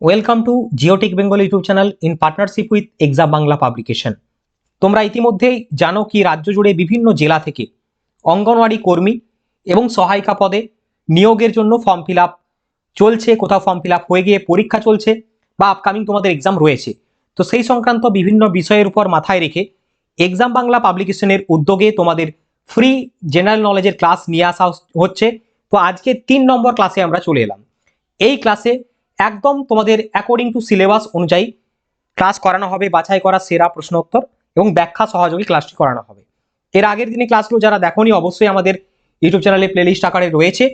Welcome to Geotech Bengal YouTube channel in partnership with exam Bangla publication তোমরা ইতিমধ্যেই জানো কি রাজ্য জুড়ে বিভিন্ন জেলা থেকে অঙ্গনওয়াড়ি কর্মী এবং সহায়িকা পদে নিয়োগের জন্য ফর্ম ফিল চলছে, কোথাও ফর্ম ফিল হয়ে গিয়ে পরীক্ষা চলছে বা আপকামিং তোমাদের এক্সাম রয়েছে। তো সেই সংক্রান্ত বিভিন্ন বিষয়ের উপর মাথায় রেখে এক্সাম বাংলা পাবলিকেশনের উদ্যোগে তোমাদের ফ্রি জেনারেল নলেজের ক্লাস নিয়ে আসা হচ্ছে। তো আজকে তিন নম্বর ক্লাসে আমরা চলে এলাম। এই ক্লাসে একদম তোমাদের অ্যাকর্ডিং টু সিলেবাস অনুযায়ী ক্লাস করানো হবে, বাছাই করা সেরা প্রশ্নোত্তর এবং ব্যাখ্যা সহযোগী ক্লাসটি করানো হবে। এর আগের দিনে ক্লাসগুলো যারা দেখোনি, অবশ্যই আমাদের ইউটিউব চ্যানেলে প্লেলিস্ট আকারে রয়েছে।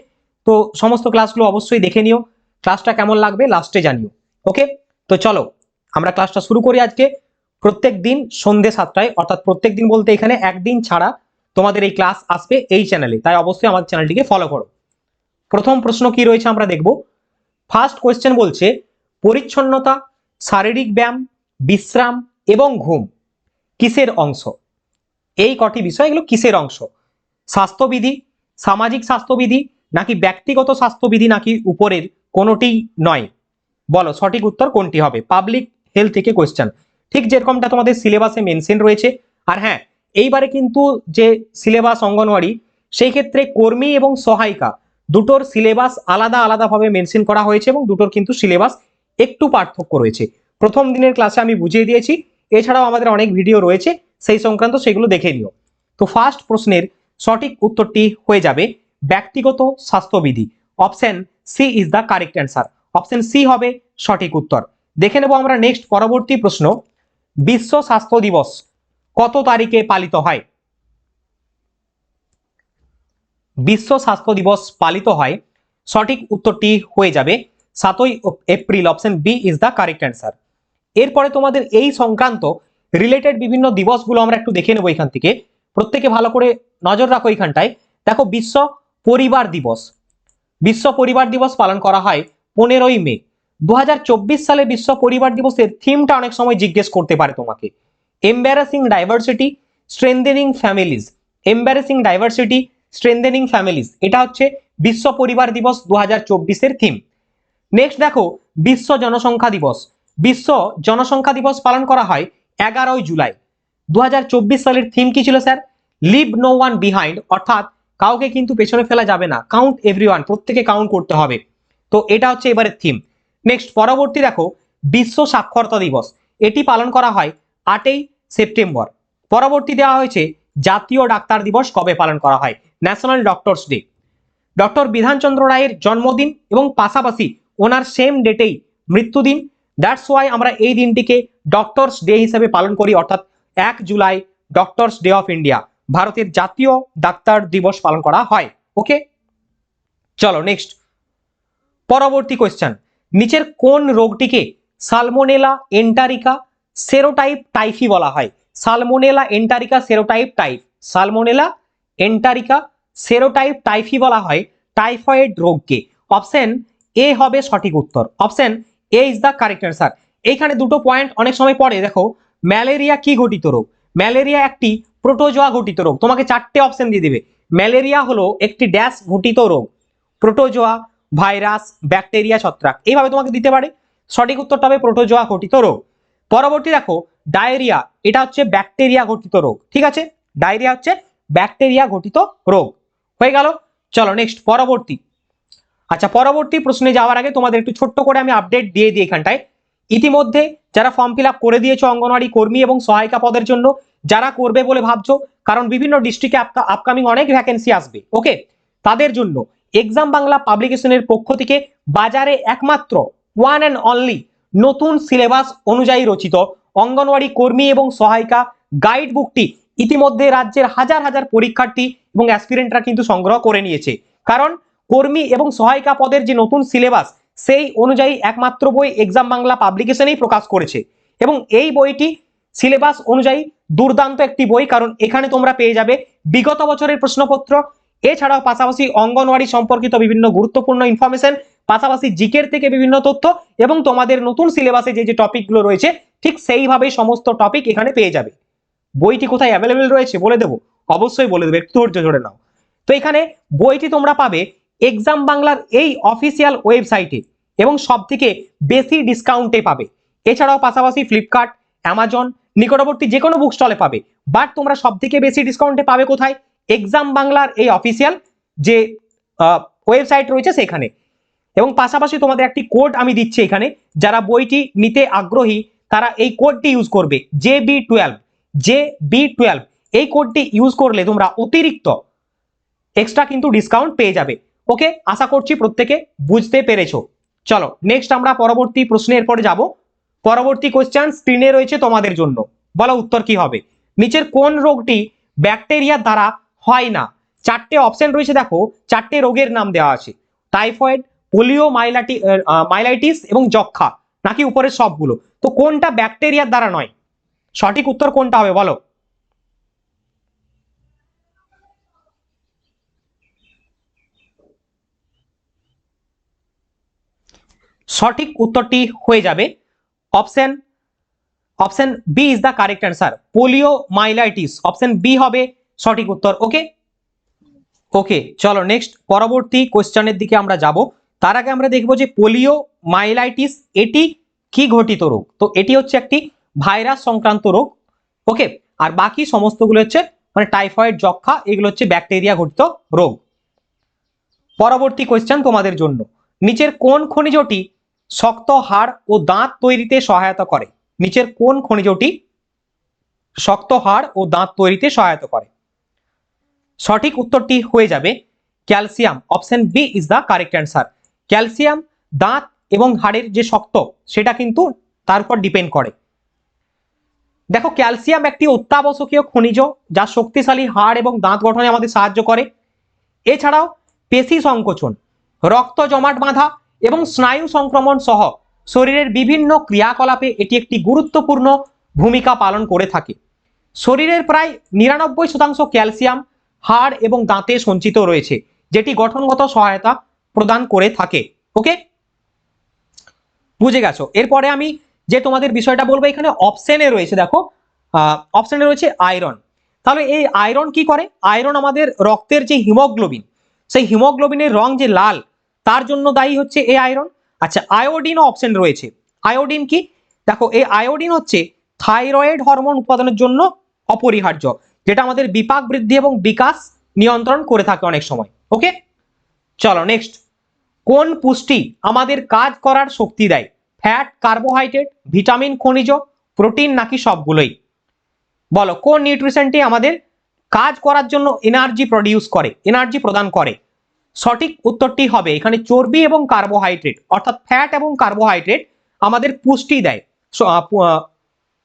তো সমস্ত ক্লাসগুলো অবশ্যই দেখে নিও। ক্লাসটা কেমন লাগবে লাস্টে জানিও। ওকে তো চলো, আমরা ক্লাসটা শুরু করি আজকে। প্রত্যেক দিন সন্ধে সাতটায়, অর্থাৎ প্রত্যেক দিন বলতে এখানে একদিন ছাড়া তোমাদের এই ক্লাস আসবে এই চ্যানেলে তাই অবশ্যই আমাদের চ্যানেলটিকে ফলো করো। প্রথম প্রশ্ন কি রয়েছে আমরা দেখব। ফার্স্ট কোয়েশ্চেন বলছে, পরিচ্ছন্নতা, শারীরিক ব্যায়াম, বিশ্রাম এবং ঘুম কিসের অংশ? এই কটি বিষয় এগুলো কিসের অংশ? স্বাস্থ্যবিধি, সামাজিক স্বাস্থ্যবিধি নাকি ব্যক্তিগত স্বাস্থ্যবিধি নাকি উপরের কোনোটি নয়? বলো, সঠিক উত্তর কোনটি হবে? পাবলিক হেলথ থেকে কোয়েশ্চেন ঠিক যেরকমটা তোমাদের সিলেবাসে মেনশন রয়েছে। আর হ্যাঁ এইবারে কিন্তু যে সিলেবাস অঙ্গনওয়াড়ি, সেই ক্ষেত্রে কর্মী এবং সহায়িকা দুটোর সিলেবাস আলাদা আলাদাভাবে মেনশন করা হয়েছে এবং দুটোর কিন্তু সিলেবাস একটু পার্থক্য রয়েছে। প্রথম দিনের ক্লাসে আমি বুঝিয়ে দিয়েছি, এছাড়াও আমাদের অনেক ভিডিও রয়েছে, সেই সংক্রান্ত সেগুলো দেখে নিও। তো ফার্স্ট প্রশ্নের সঠিক উত্তরটি হয়ে যাবে, ব্যক্তিগত স্বাস্থ্যবিধি option C is the correct answer option C হবে সঠিক উত্তর। দেখে নেব আমরা নেক্সট পরবর্তী প্রশ্ন, বিশ্ব স্বাস্থ্য দিবস কত তারিখে পালিত হয়? বিশ্ব স্বাস্থ্য দিবস পালিত হয়। সঠিক উত্তরটি হয়ে যাবে সাতই April option B is the correct answer এরপরে তোমাদের এই সংক্রান্ত রিলেটেড বিভিন্ন দিবসগুলো আমরা একটু দেখে নেব এখান থেকে। প্রত্যেকে ভালো করে নজর রাখো এখানটায় দেখো, বিশ্ব পরিবার দিবস। বিশ্ব পরিবার দিবস পালন করা হয় পনেরোই মে। দু হাজার চব্বিশ সালে বিশ্ব পরিবার দিবসের থিমটা অনেক সময় জিজ্ঞেস করতে পারে তোমাকে। Embracing diversity strengthening families embracing diversity strengthening families এটা হচ্ছে বিশ্ব পরিবার দিবস দু হাজার চব্বিশের থিম নেক্সট দেখো, বিশ্ব জনসংখ্যা দিবস। বিশ্ব জনসংখ্যা দিবস পালন করা হয় এগারোই জুলাই। দু হাজার চব্বিশ সালের থিম কি ছিল, sir? Leave no one behind অর্থাৎ কাউকে কিন্তু পেছনে ফেলা যাবে না। কাউন্ট এভরি ওয়ান প্রত্যেকে কাউন্ট করতে হবে। তো এটা হচ্ছে এবারের থিম নেক্সট পরবর্তী দেখো, বিশ্ব সাক্ষরতা দিবস। এটি পালন করা হয় আটই সেপ্টেম্বর। পরবর্তী দেওয়া হয়েছে জাতীয় ডাক্তার দিবস কবে পালন করা হয়? National doctors day doctor Bidhanchandra রায়ের জন্মদিন এবং পাশাপাশি ওনার সেম ডেটেই মৃত্যুদিন। দ্যাটস ওয়াই আমরা এই দিনটিকে ডক্টরস ডে হিসেবে পালন করি, অর্থাৎ এক July doctors day of India ভারতের জাতীয় ডাক্তার দিবস পালন করা হয়। ওকে চলো নেক্সট পরবর্তী কোয়েশ্চেন নিচের কোন রোগটিকে সালমোনেলা এন্টারিকা সেরোটাইপ টাইফি বলা হয়? Salmonella enterica serotype type Salmonella enterica serotype Typhi বলা হয় টাইফয়েড রোগকে। অপশন এ হবে সঠিক উত্তর। Option A is the correct answer. এইখানে দুটো পয়েন্ট অনেক সময় পড়ে। দেখো, ম্যালেরিয়া কি ঘটিত রোগ? ম্যালেরিয়া একটি প্রোটোজোয়া ঘটিত রোগ। তোমাকে চারটে অপশন দিয়ে দিবে। ম্যালেরিয়া হলো একটি ড্যাশ ঘটিত রোগ। প্রোটোজোয়া, ভাইরাস, ব্যাকটেরিয়া, ছত্রাক। এইভাবে তোমাকে দিতে পারে। সঠিক উত্তরটা হবে প্রোটোজোয়া ঘটিত রোগ। পরবর্তী দেখো, ডায়রিয়া। এটা হচ্ছে ব্যাকটেরিয়া ঘটিত রোগ। ঠিক আছে? ডায়রিয়া হচ্ছে ব্যাকটেরিয়া ঘটিত রোগ। হয়ে গেল। চলো নেক্সট পরবর্তী। আচ্ছা পরবর্তী প্রশ্নে যাওয়ার আগে তোমাদের একটু ছোট্ট করে আমি আপডেট দিয়ে দিই এখানটায়। ইতিমধ্যে যারা ফর্ম ফিল আপ করে দিয়েছ অঙ্গনওয়াড়ি কর্মী এবং সহায়িকা পদের জন্য, যারা করবে বলে ভাবছ, কারণ বিভিন্ন ডিস্ট্রিক্টে আপকামিং অনেক ভ্যাকেন্সি আসবে ওকে তাদের জন্য এক্সাম বাংলা পাবলিকেশনের পক্ষ থেকে বাজারে একমাত্র ওয়ান অ্যান্ড অনলি নতুন সিলেবাস অনুযায়ী রচিত অঙ্গনওয়াড়ি কর্মী এবং সহায়িকা গাইড বুকটি ইতিমধ্যে রাজ্যের হাজার হাজার পরীক্ষার্থী এবং অ্যাসপিরেন্টরা কিন্তু সংগ্রহ করে নিয়েছে। কারণ কর্মী এবং সহায়িকা পদের যে নতুন সিলেবাস সেই অনুযায়ী একমাত্র বই এক্সাম বাংলা পাবলিকেশনেই প্রকাশ করেছে। এবং এই বইটি সিলেবাস অনুযায়ী দুর্দান্ত একটি বই, কারণ এখানে তোমরা পেয়ে যাবে বিগত বছরের প্রশ্নপত্র। এছাড়াও পাশাপাশি অঙ্গনওয়াড়ি সম্পর্কিত বিভিন্ন গুরুত্বপূর্ণ ইনফরমেশন পাশাপাশি জিকের থেকে বিভিন্ন তথ্য এবং তোমাদের নতুন সিলেবাসে যে যে টপিকগুলো রয়েছে, ঠিক সেইভাবেই সমস্ত টপিক এখানে পেয়ে যাবে। বইটি কোথায় অ্যাভেলেবেল রয়েছে বলে দেবো। অবশ্যই বলে দেবো, একটু ধৈর্য ধরে নাও। তো এখানে বইটি তোমরা পাবে এক্সাম বাংলার এই অফিসিয়াল ওয়েবসাইটে এবং সব থেকে বেশি ডিসকাউন্টে পাবে। এছাড়াও পাশাপাশি ফ্লিপকার্ট অ্যামাজন নিকটবর্তী যে কোনো বুক স্টলে পাবে। বাট তোমরা সব থেকে বেশি ডিসকাউন্টে পাবে কোথায়? এক্সাম বাংলার এই অফিসিয়াল যে ওয়েবসাইট রয়েছে সেখানে। এবং পাশাপাশি তোমাদের একটি কোড আমি দিচ্ছি এখানে। যারা বইটি নিতে আগ্রহী, তারা এই কোডটি ইউজ করবে J B twelve J B twelve. এই কোডটি ইউজ করলে তোমরা অতিরিক্ত এক্সট্রা কিন্তু ডিসকাউন্ট পেয়ে যাবে। ওকে আশা করছি প্রত্যেকে বুঝতে পেরেছ। চলো নেক্সট আমরা পরবর্তী প্রশ্নের পরে যাব। পরবর্তী কোশ্চেন স্ক্রিনে রয়েছে তোমাদের জন্য। বলো উত্তর কি হবে? নিচের কোন রোগটি ব্যাকটেরিয়ার দ্বারা হয় না? চারটে অপশন রয়েছে দেখো, চারটে রোগের নাম দেওয়া আছে। টাইফয়েড পোলিও মাইলাটি মাইলাইটিস এবং যক্ষা নাকি উপরের সবগুলো? তো কোনটা ব্যাকটেরিয়ার দ্বারা নয়? সঠিক উত্তর কোনটা হবে বলো? সঠিক উত্তরটি হয়ে যাবে option option B is the correct answer. Poliomyelitis. Option B হবে সঠিক উত্তর। ওকে? ওকে, চলো নেক্সট। পরবর্তী কোশ্চেনের দিকে আমরা যাব। তার আগে আমরা দেখব যে পোলিও মাইলাইটিস, এটি কি ঘটিত রোগ? তো এটি হচ্ছে একটি ভাইরাস সংক্রান্ত রোগ ওকে আর বাকি সমস্তগুলো হচ্ছে মানে টাইফয়েড যক্ষা এগুলো হচ্ছে ব্যাকটেরিয়া ঘটিত রোগ। পরবর্তী কোয়েশ্চেন তোমাদের জন্য। নিচের কোন খনিজটি শক্ত হাড় ও দাঁত তৈরিতে সহায়তা করে? নিচের কোন খনিজটি শক্ত হাড় ও দাঁত তৈরিতে সহায়তা করে? সঠিক উত্তরটি হয়ে যাবে calcium. Option B is the correct answer calcium, দাঁত এবং হাড়ের যে শক্ত, সেটা কিন্তু তার উপর ডিপেন্ড করে। দেখো ক্যালসিয়াম একটি অত্যাবশ্যকীয় খনিজ যা শক্তিশালী হাড় এবং দাঁত গঠনে আমাদের সাহায্য করে। এছাড়াও পেশি সংকোচন, রক্ত জমাট বাঁধা এবং স্নায়ু সংক্রমণ সহ শরীরের বিভিন্ন ক্রিয়াকলাপে এটি একটি গুরুত্বপূর্ণ ভূমিকা পালন করে থাকে। শরীরের প্রায় নিরানব্বই শতাংশ ক্যালসিয়াম হাড় এবং দাঁতে সঞ্চিত রয়েছে, যেটি গঠনগত সহায়তা প্রদান করে থাকে। ওকে বুঝে গেছো? এরপরে আমি যে তোমাদের বিষয়টা বলব, এখানে অপশনে রয়েছে, দেখো অপশনে রয়েছে আয়রন তাহলে এই আয়রন কি করে? আয়রন আমাদের রক্তের যে হিমোগ্লোবিন সেই হিমোগ্লোবিনের রং যে লাল, তার জন্য দায়ী হচ্ছে এই আয়রন আচ্ছা আয়োডিনও অপশন রয়েছে। আয়োডিন কি? দেখো, এই আয়োডিন হচ্ছে থাইরয়েড হরমোন উৎপাদনের জন্য অপরিহার্য, যেটা আমাদের বিপাক বৃদ্ধি এবং বিকাশ নিয়ন্ত্রণ করে থাকে অনেক সময়। ওকে চলো নেক্সট কোন পুষ্টি আমাদের কাজ করার শক্তি দেয়? ফ্যাট কার্বোহাইড্রেট ভিটামিন খনিজ প্রোটিন নাকি সবগুলোই? বলো, কোন নিউট্রিশনটি আমাদের কাজ করার জন্য এনার্জি প্রডিউস করে এনার্জি প্রদান করে? সঠিক উত্তরটি হবে এখানে চর্বি এবং কার্বোহাইড্রেট অর্থাৎ ফ্যাট এবং কার্বোহাইড্রেট আমাদের পুষ্টি দেয়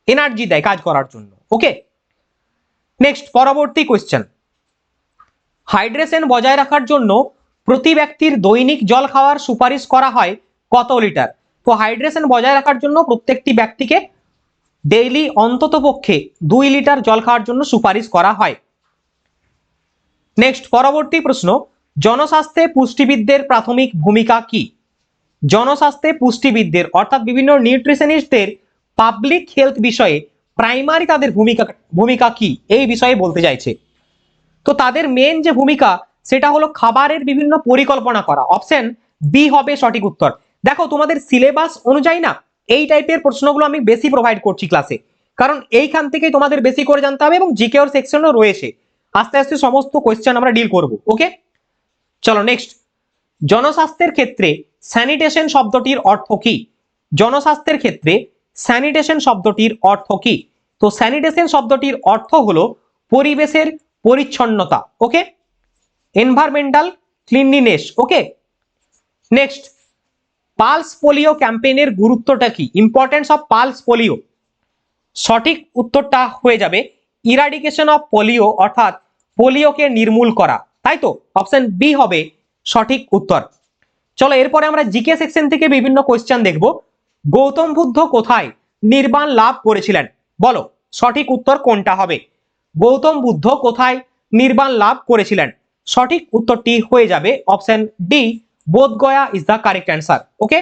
এনার্জি দেয় কাজ করার জন্য ওকে নেক্সট পরবর্তী কোয়েশ্চেন হাইড্রেশন বজায় রাখার জন্য প্রতি ব্যক্তির দৈনিক জল খাওয়ার সুপারিশ করা হয় কত লিটার তো হাইড্রেশন বজায় রাখার জন্য প্রত্যেকটি ব্যক্তিকে ডেইলি অন্তত পক্ষে দুই লিটার জল খাওয়ার জন্য সুপারিশ করা হয়। নেক্সট পরবর্তী প্রশ্ন, জনস্বাস্থ্যে পুষ্টিবিদদের প্রাথমিক ভূমিকা কি? জনস্বাস্থ্যে পুষ্টিবিদদের, অর্থাৎ বিভিন্ন নিউট্রিশনিস্টদের পাবলিক হেলথ বিষয়ে প্রাইমারি তাদের ভূমিকা ভূমিকা কি? এই বিষয়ে বলতে চাইছে। তো তাদের মেন যে ভূমিকা, সেটা হলো খাবারের বিভিন্ন পরিকল্পনা করা। অপশন বি হবে সঠিক উত্তর। দেখো, তোমাদের সিলেবাস অনুযায়ী না, এই টাইপের প্রশ্নগুলো আমি বেশি প্রোভাইড করছি ক্লাসে কারণ এইখান থেকেই তোমাদের বেশি করে জানতে হবে এবং জিকেওর সেকশনও রয়েছে। আস্তে আস্তে সমস্ত কোয়েশ্চেন আমরা ডিল করব ওকে চলো নেক্সট জনস্বাস্থ্যের ক্ষেত্রে স্যানিটেশন শব্দটির অর্থ কি? জনস্বাস্থ্যের ক্ষেত্রে স্যানিটেশন শব্দটির অর্থ কি? তো স্যানিটেশন শব্দটির অর্থ হলো পরিবেশের পরিচ্ছন্নতা okay environmental cleanliness okay next pulse polio ক্যাম্পেইনের গুরুত্বটা কি? Importance of pulse polio. সঠিক উত্তরটা হয়ে যাবে ইরাডিকেশন অফ পোলিও, অর্থাৎ পোলিওকে নির্মূল করা। তাই তো? অপশন বি হবে সঠিক উত্তর। চলো এরপরে আমরা জিকে সেকশন থেকে বিভিন্ন কোয়েশ্চেন দেখব। গৌতম বুদ্ধ কোথায় নির্বাণ লাভ করেছিলেন? বলো, সঠিক উত্তর কোনটা হবে? গৌতম বুদ্ধ কোথায় নির্বাণ লাভ করেছিলেন? সঠিক উত্তরটি হয়ে যাবে option D Bodhgaya is the correct answer okay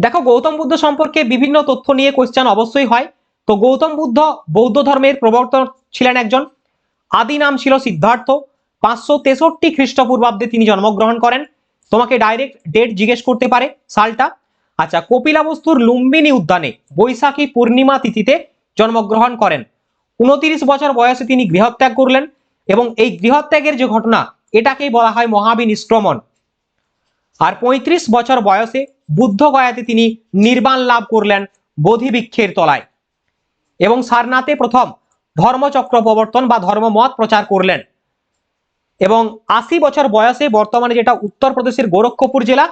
দেখো, গৌতম বুদ্ধ সম্পর্কে বিভিন্ন তথ্য নিয়ে কোয়েশ্চেন অবশ্যই হয়। তো গৌতম বুদ্ধ বৌদ্ধ ধর্মের প্রবর্তক ছিলেন একজন। আদি নাম ছিল সিদ্ধার্থ। পাঁচশো তেষট্টি খ্রিস্টপূর্বাব্দে তিনি জন্মগ্রহণ করেন। তোমাকে ডাইরেক্ট ডেট জিজ্ঞেস করতে পারে সালটা। আচ্ছা কপিলাবস্তুর লুম্বিনী উদ্যানে বৈশাখী পূর্ণিমা তিথিতে জন্মগ্রহণ করেন। উনতিরিশ বছর বয়সে তিনি গৃহত্যাগ করলেন এবং এই গৃহত্যাগের যে ঘটনা এটাকেই বলা হয় মহাবিনিষ্ক্রমণ আর ৩৫ বছর বয়সে বুদ্ধ গয়াতে তিনি নির্বাণ লাভ করলেন বোধিবৃক্ষের তলায় এবং সারনাথে প্রথম ধর্মচক্র প্রবর্তন বা ধর্মমত প্রচার করলেন। এবং আশি বছর বয়সে বর্তমানে যেটা উত্তরপ্রদেশের গোরক্ষপুর জেলা,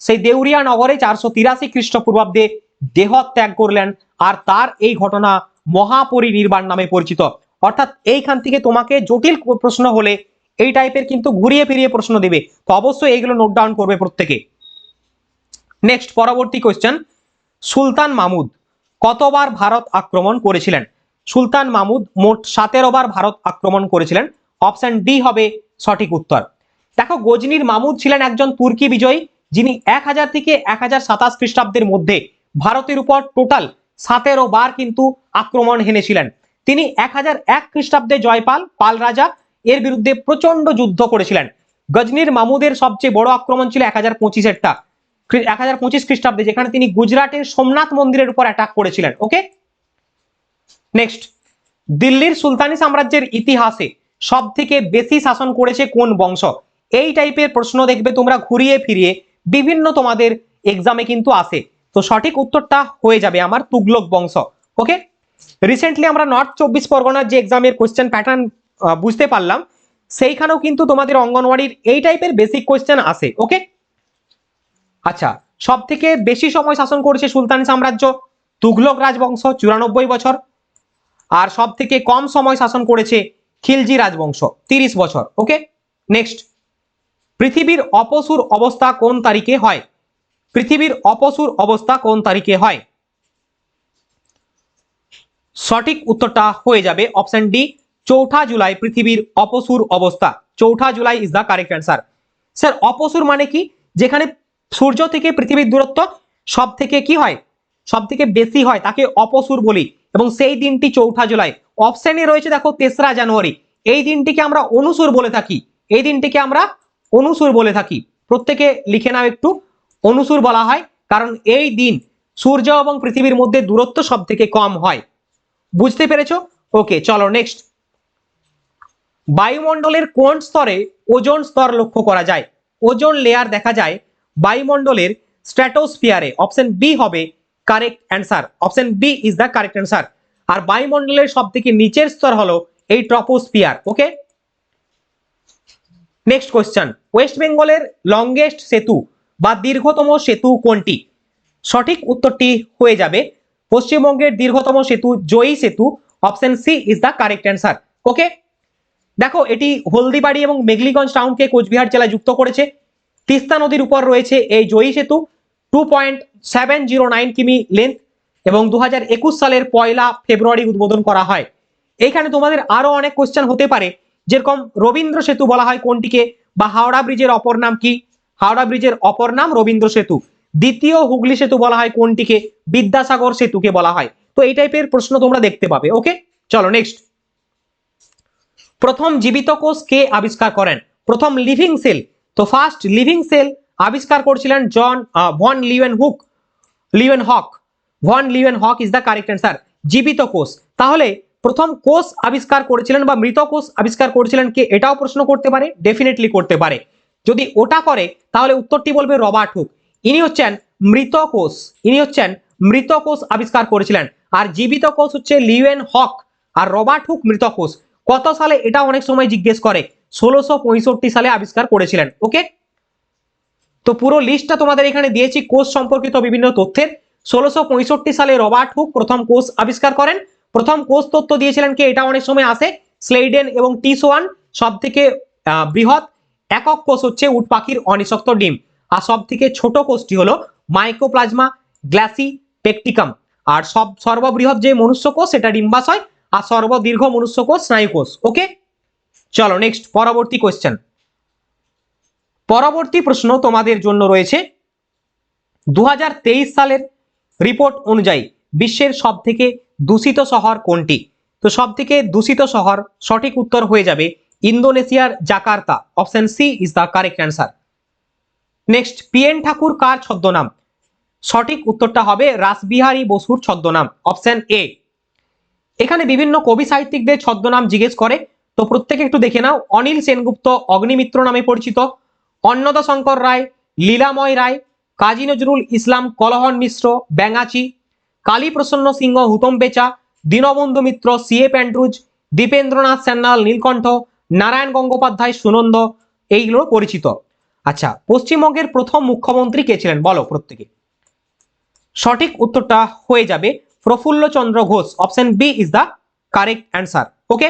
সেই দেউরিয়া নগরে চারশো তিরাশি খ্রিস্টপূর্বাব্দে দেহ ত্যাগ করলেন আর তার এই ঘটনা মহাপরিনির্বাণ নামে পরিচিত। অর্থাৎ এইখান থেকে তোমাকে জটিল প্রশ্ন হলে এই টাইপের কিন্তু ঘুরিয়ে ফিরিয়ে প্রশ্ন দেবে। তো অবশ্যই এইগুলো নোট ডাউন করবে প্রত্যেকে। নেক্সট পরবর্তী কোয়েশ্চেন সুলতান মামুদ কতবার ভারত আক্রমণ করেছিলেন? সুলতান মামুদ মোট সতেরো বার ভারত আক্রমণ করেছিলেন। অপশন ডি হবে সঠিক উত্তর। দেখো, গজনির মামুদ ছিলেন একজন তুর্কি বিজয়ী, যিনি এক হাজার থেকে এক হাজার সাতাশ খ্রিস্টাব্দের মধ্যে ভারতের উপর টোটাল সতেরো বার কিন্তু আক্রমণ হেনেছিলেন। তিনি এক হাজার এক খ্রিস্টাব্দে জয়পাল পাল রাজা এর বিরুদ্ধে প্রচণ্ড যুদ্ধ করেছিলেন। গজনির মামুদের সবচেয়ে বড় আক্রমণ ছিল এক হাজার পঁচিশেরটা। এক হাজার পঁচিশ খ্রিস্টাব্দে যেখানে তিনি গুজরাটের সোমনাথ মন্দিরের উপর অ্যাটাক করেছিলেন ওকে নেক্সট দিল্লির সুলতানি সাম্রাজ্যের ইতিহাসে সব থেকে বেশি শাসন করেছে কোন বংশ? এই টাইপের প্রশ্ন দেখবে তোমরা ঘুরিয়ে ফিরিয়ে বিভিন্ন তোমাদের এক্সামে কিন্তু আসে। তো সঠিক উত্তরটা হয়ে যাবে আমার তুগলক বংশ ওকে রিসেন্টলি আমরা নর্থ চব্বিশ পরগনার যে এক্সামের কোয়েশ্চেন প্যাটার্ন বুঝতে পারলাম। সেইখানেও কিন্তু তোমাদের অঙ্গনওয়াড়ির এই টাইপের বেসিক কোয়েশ্চেন আসে ওকে আচ্ছা সব থেকে বেশি সময় শাসন করেছে সুলতানি সাম্রাজ্য? তুঘলক রাজবংশ, চুরানব্বই বছর। আর সব থেকে কম সময় শাসন করেছে খিলজি রাজবংশ, তিরিশ বছর ওকে নেক্সট পৃথিবীর অপসুর অবস্থা কোন তারিখে হয়? পৃথিবীর অপসুর অবস্থা কোন তারিখে হয়? সঠিক উত্তরটা হয়ে যাবে অপশন ডি চৌঠা জুলাই পৃথিবীর অপসুর অবস্থা। চৌঠা July is the correct answer sir অপসুর মানে কি? যেখানে সূর্য থেকে পৃথিবীর দূরত্ব সব থেকে কি হয়? সব থেকে বেশি হয়, তাকে অপসুর বলি। এবং সেই দিনটি চৌঠা জুলাই। অপশনে রয়েছে দেখো, তেসরা জানুয়ারি। এই দিনটিকে আমরা অনুসুর বলে থাকি। এই দিনটিকে আমরা অনুসুর বলে থাকি। প্রত্যেকে লিখে নাও একটু। অনুসুর বলা হয়, কারণ এই দিন সূর্য এবং পৃথিবীর মধ্যে দূরত্ব সব থেকে কম হয়। বুঝতে পেরেছ? ওকে চলো নেক্সট বায়ুমণ্ডলের কোন স্তরে ওজোন স্তর লক্ষ্য করা যায়? ওজোন লেয়ার দেখা যায় বায়ুমণ্ডলের স্ট্র্যাটোস্ফিয়ারে অপশন বি হবে correct answer option B is the correct answer আর বায়ুমণ্ডলের সব থেকে নিচের স্তর হলো এই troposphere okay next question west বেঙ্গলের লংগেস্ট সেতু বা দীর্ঘতম সেতু কোনটি? সঠিক উত্তরটি হয়ে যাবে পশ্চিমবঙ্গের দীর্ঘতম সেতু জয়ী সেতু। Option C is the correct answer okay দেখো, এটি হলদিবাড়ি এবং মেঘলিগঞ্জ টাউনকে কোচবিহার জেলায় যুক্ত করেছে। তিস্তা নদীর উপর রয়েছে এই জয়ী সেতু two point seven zero nine কিমি লেন্থ এবং দু হাজার একুশ সালের পয়লা ফেব্রুয়ারি উদ্বোধন করা হয়। এইখানে তোমাদের আরও অনেক কোশ্চেন হতে পারে। যেরকম রবীন্দ্র সেতু বলা হয় কোনটিকে বা হাওড়া ব্রিজের অপর নাম কি? হাওড়া ব্রিজের অপর নাম রবীন্দ্র সেতু। দ্বিতীয় হুগলি সেতু বলা হয় কোনটিকে? বিদ্যাসাগর সেতুকে বলা হয়। তো এই টাইপের প্রশ্ন তোমরা দেখতে পাবে ওকে চলো নেক্সট প্রথম জীবিত কোষ কে আবিষ্কার করেন? প্রথম লিভিং সেল তো ফার্স্ট লিভিং সেল আবিষ্কার করেছিলেন John von Leeuwenhoek Leeuwenhoek von Leeuwenhoek is the correct answer জীবিত কোষ। তাহলে প্রথম কোষ আবিষ্কার করেছিলেন বা মৃত কোষ আবিষ্কার করেছিলেন কে? এটাও প্রশ্ন করতে পারে ডেফিনেটলি করতে পারে। যদি ওটা করে, তাহলে উত্তরটি বলবে রবার্ট হুক। ইনি হচ্ছেন মৃত কোষ, ইনি হচ্ছেন মৃত কোষ আবিষ্কার করেছিলেন। আর জীবিত কোষ হচ্ছে লিওয়েন হক আর রবার্ট হুক মৃত কোষ। কত সালে এটা অনেক সময় জিজ্ঞেস করে? ষোলোশো সালে আবিষ্কার করেছিলেন ওকে তো পুরো লিস্টটা তোমাদের এখানে দিয়েছি, কোষ সম্পর্কিত বিভিন্ন তথ্যের। ষোলোশো সালে রবার্ট হুক প্রথম কোষ আবিষ্কার করেন। প্রথম কোষ তথ্য দিয়েছিলেন কি? এটা অনেক সময় আসে। স্লেইডেন এবং টিসওয়ান সব থেকে বৃহৎ একক কোষ হচ্ছে উট পাখির অনিষক্ত ডিম। আর সব থেকে ছোট কোষটি হলো মাইক্রোপ্লাজমা গ্ল্যাসি পেকটিকাম আর সব সর্ববৃহৎ যে মনুষ্য কোষ, সেটা ডিম্বাশয়। আর সর্বদীর্ঘ মনুষ্য কোষ, স্নায়ু কোষ ওকে চলো নেক্সট পরবর্তী কোয়েশ্চেন পরবর্তী প্রশ্ন তোমাদের জন্য রয়েছে। দু হাজার তেইশ সালের রিপোর্ট অনুযায়ী বিশ্বের সব থেকে দূষিত শহর কোনটি? তো সব থেকে দূষিত শহর সঠিক উত্তর হয়ে যাবে ইন্দোনেশিয়ার Jakarta. Option C is the correct answer next PN Thakur কার ছদ্মনাম? সঠিক উত্তরটা হবে রাসবিহারী বসুর ছদ্মনাম। অপশন এ এখানে বিভিন্ন কবি সাহিত্যিকদের ছদ্মনাম জিজ্ঞেস করে। তো প্রত্যেকে একটু দেখে নাও। অনিল সেনগুপ্ত, অগ্নিমিত্র নামে পরিচিত। অন্নদা শঙ্কর রায়, লীলাময় রায়, কাজী নজরুল ইসলাম কলহন মিশ্র, ব্যাঙাচি, কালী প্রসন্ন সিংহ, হুতম পেচা, দীনবন্ধু মিত্র সিএ প্যান্ড্রুজ, দীপেন্দ্রনাথ সান্যাল নীলকণ্ঠ, নারায়ণ গঙ্গোপাধ্যায়, সুনন্দ, এইগুলো পরিচিত। আচ্ছা পশ্চিমবঙ্গের প্রথম মুখ্যমন্ত্রী কে ছিলেন? বলো প্রত্যেকে। সঠিক উত্তরটা হয়ে যাবে। Prafulla Chandra Ghosh option B is the correct answer okay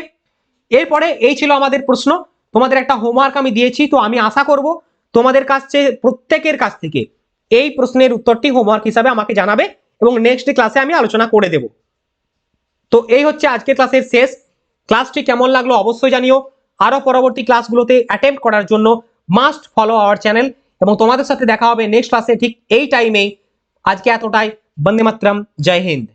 এরপরে এই ছিল আমাদের প্রশ্ন, তোমাদের একটা হোমওয়ার্ক আমি দিয়েছি, তো আমি আশা করব তোমাদের কাছে প্রত্যেকের কাছ থেকে এই প্রশ্নের উত্তরটি হোমওয়ার্ক হিসাবে আমাকে জানাবে এবং নেক্সট ক্লাসে আমি আলোচনা করে দেব। তো এই হচ্ছে আজকের ক্লাসের শেষ। ক্লাসটি কেমন লাগল অবশ্যই জানিও। আরও পরবর্তী ক্লাসগুলোতে অ্যাটেম্প করার জন্য মাস্ট ফলো আওয়ার চ্যানেল এবং তোমাদের সাথে দেখা হবে নেক্সট ক্লাসে ঠিক এই টাইমেই আজকে এতটাই। বন্দে মাতরম। জয় হিন্দ।